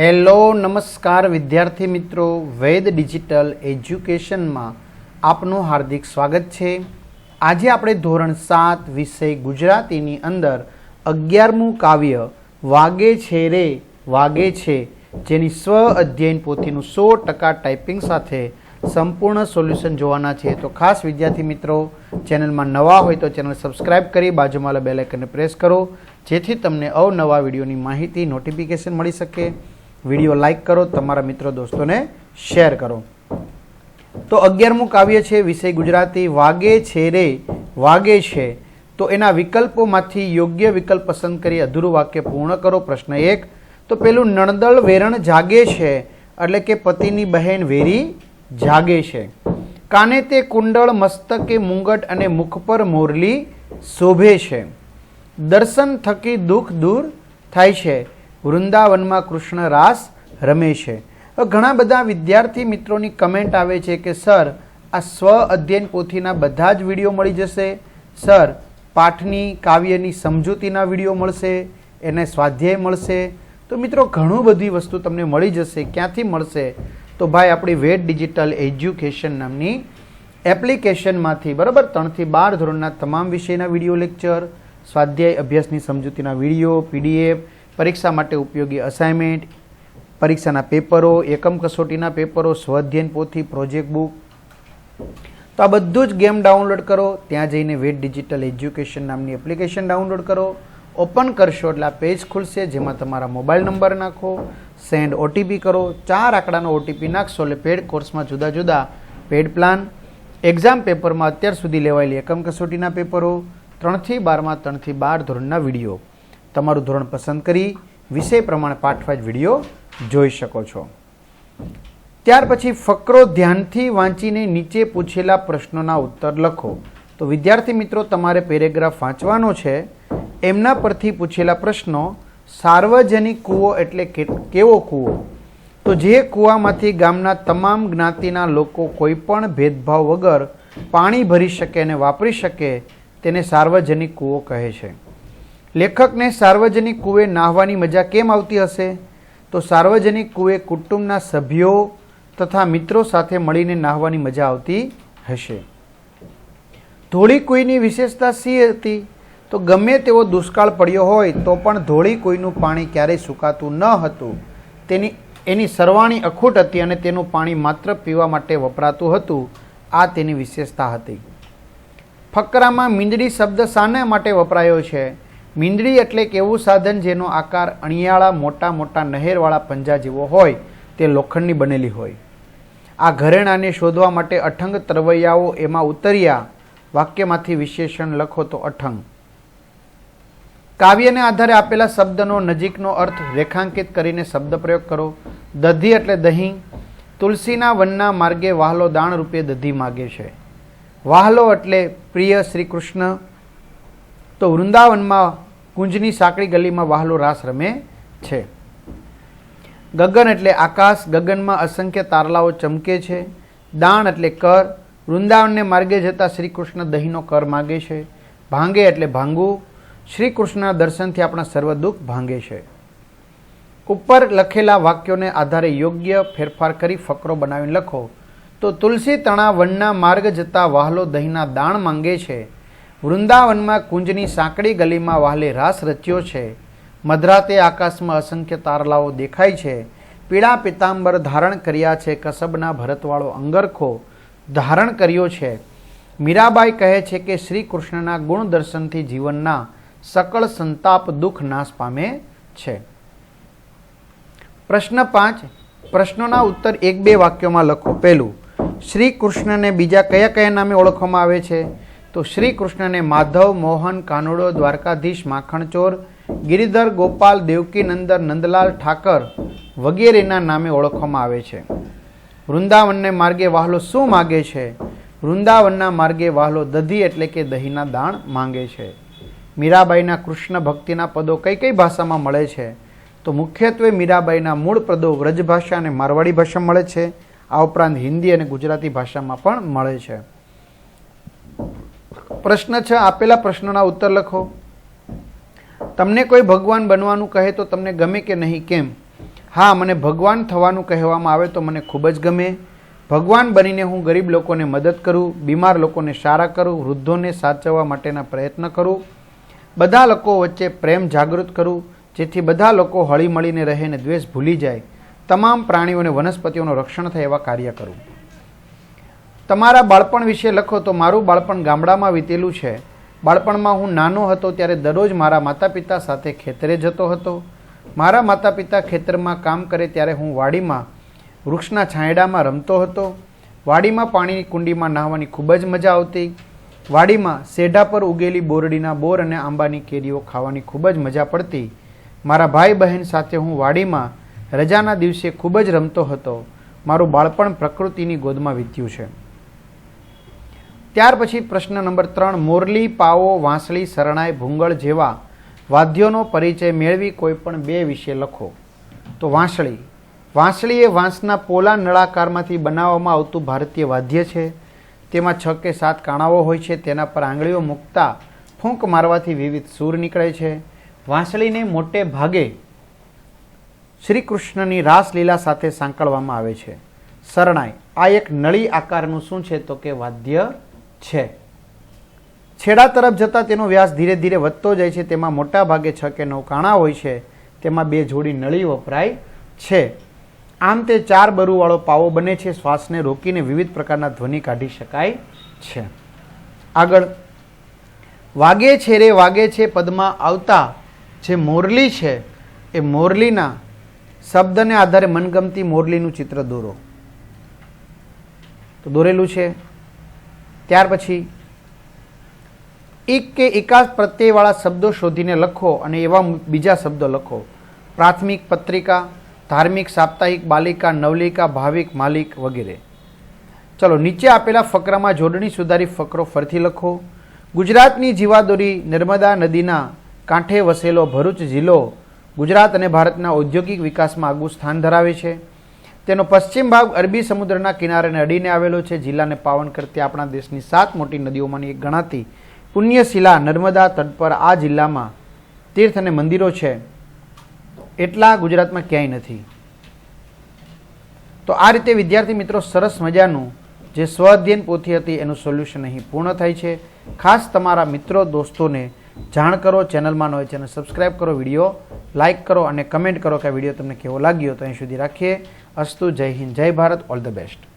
Hello, નમસ્કાર વિદ્યાર્થી મિત્રો. વેદ ડિજિટલ એજ્યુકેશનમાં આપનું હાર્દિક સ્વાગત છે. આજે આપણે ધોરણ સાત વિષય ગુજરાતીની અંદર અગિયારમું કાવ્ય વાગે છે રે, વાગે છે, જેની સ્વ અધ્યયન પોથીનું સો ટકા ટાઈપિંગ સાથે સંપૂર્ણ સોલ્યુશન જોવાના છે. તો ખાસ વિદ્યાર્થી મિત્રો, ચેનલમાં નવા હોય તો ચેનલ સબસ્ક્રાઇબ કરી બાજુમાં બેલ આઇકનને પ્રેસ કરો, જેથી તમને અવનવા વિડીયોની માહિતી, નોટિફિકેશન મળી શકે. વીડિયો લાઈક કરો, તમારા મિત્રો દોસ્તોને શેર કરો. તો અગિયારમું કાવ્ય છે, વિષય ગુજરાતી, વાગે છે રે, વાગે છે. તો એના વિકલ્પોમાંથી યોગ્ય વિકલ્પ પસંદ કરી અધૂરું વાક્ય પૂર્ણ કરો, પ્રશ્ન એક. તો પેલું, નણદળ વેરણ જાગે છે, એટલે કે પતિની બહેન વેરી જાગે છે. કાને તે કુંડળ, મસ્તકે મુંગટ અને મુખ પર મોરલી શોભે છે. દર્શન થકી દુઃખ દૂર થાય છે. વૃંદાવનમાં કૃષ્ણ રાસ રમે છે. ઘણા બધા વિદ્યાર્થી મિત્રોની કમેન્ટ આવે છે કે, સર, આ સ્વ અધ્યયન પોથીના બધા જ વીડિયો મળી જશે? સર, પાઠની, કાવ્યની સમજૂતીના વીડિયો મળશે? એને સ્વાધ્યાય મળશે? તો મિત્રો, ઘણું બધી વસ્તુ તમને મળી જશે, ક્યાંથી મળશે? તો ભાઈ, આપણી વેટ ડિજિટલ એજ્યુકેશન નામની એપ્લિકેશનમાંથી, બરાબર? ત્રણથી બાર ધોરણના તમામ વિષયના વીડિયો લેક્ચર, સ્વાધ્યાય અભ્યાસની સમજૂતીના વીડિયો, પીડીએફ પરીક્ષા માટે ઉપયોગી અસાઇનમેન્ટ પરીક્ષાના પેપરો, એકમ કસોટીના પેપરો, સ્વાધ્યયન પોથી પ્રોજેક્ટ બુક તો આ બધું જ ગેમ ડાઉનલોડ કરો. ત્યાં જઈને વેટ ડિજિટલ એજ્યુકેશન નામની એપ્લિકેશન ડાઉનલોડ કરો. ઓપન કરશો એટલે આ પેજ ખુલશે, જેમાં તમારા મોબાઈલ નંબર નાખો. સેન્ડ ઓટીપી કરો. ચાર આંકડાનો ઓટીપી નાખશો એટલે પેડ કોર્સમાં જુદા જુદા પેડ પ્લાન એક્ઝામ પેપરમાં અત્યાર સુધી લેવાયેલી એકમ કસોટીના પેપરો, ત્રણથી બારમાં, ત્રણથી બાર ધોરણના વીડિયો તમારું ધોરણ પસંદ કરી વિષય પ્રમાણે પાઠવાજ વીડિયો જોઈ શકો છો. ત્યાર પછી ફકરો ધ્યાનથી વાંચીને નીચે પૂછેલા પ્રશ્નોના ઉત્તર લખો. તો વિદ્યાર્થી મિત્રો, તમારે પેરેગ્રાફ વાંચવાનો છે. એમના પરથી પૂછેલા પ્રશ્નો, સાર્વજનિક કૂવો એટલે કેવો કૂવો? તો જે કૂવામાંથી ગામના તમામ જ્ઞાતિના લોકો કોઈ પણ ભેદભાવ વગર પાણી ભરી શકે અને વાપરી શકે, તેને સાર્વજનિક કૂવો કહે છે. લેખકને સાર્વજનિક કૂવે નાહવાની મજા કેમ આવતી હશે? તો સાર્વજનિક કૂવે કુટુંબના સભ્યો તથા મિત્રો સાથે મળીને નાહવાની મજા આવતી હશે. ધોળી કુઈની વિશેષતા સી હતી? તો ગમે તેવો દુષ્કાળ પડ્યો હોય, તો પણ ધોળી કુઈનું પાણી ક્યારેય સુકાતું ન હતું. તેની, એની સરવાણી અખૂટ હતી અને તેનું પાણી માત્ર પીવા માટે વપરાતું હતું. આ તેની વિશેષતા હતી. ફકરામાં મીંદડી શબ્દ શાના માટે વપરાયો છે? મીંદડી એટલે એક એવું સાધન જેનો આકાર અણિયાળા, મોટા મોટા નહેરવાળા પંજા જેવો હોય, તે લોખંડની બનેલી હોય. આ ઘરેણાને શોધવા માટે અઠંગ તરવૈયાઓ એમાં ઉતર્યા. વાક્યમાંથી વિશેષણ લખો તો અઠંગ. કાવ્યને આધારે આપેલા શબ્દનો નજીકનો અર્થ રેખાંકિત કરીને શબ્દ પ્રયોગ કરો. દધી એટલે દહીં. તુલસીના વનના માર્ગે વાહલો દાણ રૂપે દધી માગે છે. વાહલો એટલે પ્રિય શ્રી કૃષ્ણ. તો વૃંદાવનમાં કુંજની સાંકડી ગલીમાં વહાલો રાસ રમે છે. ગગન એટલે આકાશ, ગગનમાં અસંખ્ય તારલાઓ ચમકે છે. દાણ એટલે કર, વૃંદાવનને માર્ગે જતા શ્રી કૃષ્ણ દહીંનો કર માગે છે. ભાંગે એટલે ભાંગવું શ્રી કૃષ્ણના દર્શનથી આપણા સર્વ દુઃખ ભાંગે છે. ઉપર લખેલા વાક્યોને આધારે યોગ્ય ફેરફાર કરી ફકરો બનાવીને લખો. તો તુલસી તણા વનના માર્ગ જતા વાહલો દહીંના દાણ માંગે છે. વૃંદાવનમાં કુંજની સાંકડી ગલીમાં વહાલે રાસ રચ્યો છે. મધરાતે આકાશમાં અસંખ્ય તારલાઓ દેખાય છે. પીળા પિતાંબર ધારણ કર્યા છે. કસબના ભરતવાળો અંગરખો ધારણ કર્યો છે. મીરાબાઈ કહે છે કે શ્રી કૃષ્ણના ગુણ દર્શનથી જીવનના સકળ સંતાપ દુઃખ નાશ પામે છે. પ્રશ્ન પાંચ. પ્રશ્નોના ઉત્તર એક બે વાક્યોમાં લખો. પહેલું શ્રી કૃષ્ણને બીજા કયા કયા નામે ઓળખવામાં આવે છે? તો શ્રી કૃષ્ણને માધવ, મોહન, કાનુડો, દ્વારકાધીશ, માખણચોર, ગિરિધર, ગોપાલ દેવકી નંદર નંદલાલ ઠાકર વગેરેના નામે ઓળખવામાં આવે છે. વૃંદાવનને માર્ગે વાહલો શું માગે છે? વૃંદાવનના માર્ગે વાહલો દધી એટલે કે દહીંના દાણ માંગે છે. મીરાબાઈના કૃષ્ણ ભક્તિના પદો કઈ કઈ ભાષામાં મળે છે? તો મુખ્યત્વે મીરાબાઈના મૂળ પદો વ્રજ ભાષા અને મારવાડી ભાષામાં મળે છે. આ ઉપરાંત હિન્દી અને ગુજરાતી ભાષામાં પણ મળે છે. પ્રશ્ન છે, આપેલા પ્રશ્નોના ઉત્તર લખો. તમને કોઈ ભગવાન બનવાનું કહે તો તમને ગમે કે નહીં, કેમ? હા, મને ભગવાન થવાનું કહેવામાં આવે તો મને ખૂબ જ ગમે. ભગવાન બનીને હું ગરીબ લોકોને મદદ કરું, બીમાર લોકોને સારા કરું, વૃદ્ધોને સાચવવા માટેના પ્રયત્ન કરું. બધા લોકો વચ્ચે પ્રેમ જાગૃત કરું, જેથી બધા લોકો હળી મળીને રહે ને દ્વેષ ભૂલી જાય. તમામ પ્રાણીઓ અને વનસ્પતિઓનું રક્ષણ થાય એવા કાર્ય કરું. તમારા બાળપણ વિશે લખો તો મારું બાળપણ ગામડામાં વીતેલું છે. બાળપણમાં હું નાનો હતો ત્યારે દરરોજ મારા માતા પિતા સાથે ખેતરે જતો હતો. મારા માતા પિતા ખેતરમાં કામ કરે ત્યારે હું વાડીમાં, વૃક્ષના છાંયડામાં રમતો હતો. વાડીમાં પાણીની કુંડીમાં નાહવાની ખૂબ જ મજા આવતી. વાડીમાં સેઢા પર ઉગેલી બોરડીના બોર અને આંબાની કેરીઓ ખાવાની ખૂબ જ મજા પડતી. મારા ભાઈ બહેન સાથે હું વાડીમાં રજાના દિવસે ખૂબ જ રમતો હતો. મારું બાળપણ પ્રકૃતિની ગોદમાં વીત્યું છે. ત્યાર પછી પ્રશ્ન નંબર ત્રણ, મોરલી પાવો વાંસળી, શરણાઈ, ભૂંગળ જેવા વાદ્યોનો પરિચય મેળવી કોઈપણ બે વિશે લખો. તો વાંસળી. વાંસળી એ વાંસના પોલા નળાકારમાંથી બનાવવામાં આવતું ભારતીય વાદ્ય છે. તેમાં છ કે સાત કાણાઓ હોય છે. તેના પર આંગળીઓ મૂકતા ફૂંક મારવાથી વિવિધ સૂર નીકળે છે. વાંસળીને મોટે ભાગે શ્રી કૃષ્ણની રાસલીલા સાથે સાંકળવામાં આવે છે. શરણાઈ. આ એક નળી આકારનું શું છે? તો કે વાદ્ય છે. છેડા તરફ જતાં તેનો વ્યાસ ધીરે ધીરે વધતો જાય છે. તેમાં મોટા ભાગે છ કે નવ કાણા હોય છે. તેમાં બે જોડી નળી વપરાય છે. આમ તે ચાર બરુવાળો પાવો બને છે. શ્વાસને રોકીને વિવિધ પ્રકારના ધ્વનિ કાઢી શકાય છે. આગળ, વાગે છે રે વાગે છે પદમાં આવતા જે મોરલી છે, એ મોરલીના શબ્દને આધારે મનગમતી મોરલીનું ચિત્ર દોરો. તો દોરેલું છે. ત્યાર પછી એક કે એકાદ પ્રત્યયવાળા શબ્દો શોધીને લખો અને એવા બીજા શબ્દો લખો. પ્રાથમિક પત્રિકા, ધાર્મિક, સાપ્તાહિક, બાલિકા, નવલિકા, ભાવિક, માલિક વગેરે. ચલો, નીચે આપેલા ફકરામાં જોડણી સુધારી ફકરો ફરીથી લખો. ગુજરાતની જીવાદોરી નર્મદા નદીના કાંઠે વસેલો ભરૂચ જિલ્લો ગુજરાત અને ભારતના ઔદ્યોગિક વિકાસમાં આગવું સ્થાન ધરાવે છે. તેનો પશ્ચિમ ભાગ અરબી સમુદ્રના કિનારે અડીને આવેલો છે. જિલ્લાને પાવન કરતી આપણા દેશની સાત મોટી નદીઓમાંની એક ગણાતી પુણ્યશિલા નર્મદા તટ પર આ જિલ્લામાં તીર્થ અને મંદિરો છે. એટલા ગુજરાતમાં ક્યાંય નથી. તો આ રીતે વિદ્યાર્થી મિત્રો સરસ મજાનું જે સ્વ અધ્યયન પોથી હતી એનું સોલ્યુશન અહીં પૂર્ણ થાય છે. ખાસ તમારા મિત્રો, દોસ્તોને જાણ કરો, ચેનલમાં હોય ચેનલ સબસ્ક્રાઈબ કરો, વીડિયો લાઇક કરો અને કમેન્ટ કરો કે આ વીડિયો તમને કેવો લાગ્યો તો અહીં સુધી રાખીએ. અસ્તુ, જય હિન્દ, જય ભારત, ઓલ ધ બેસ્ટ.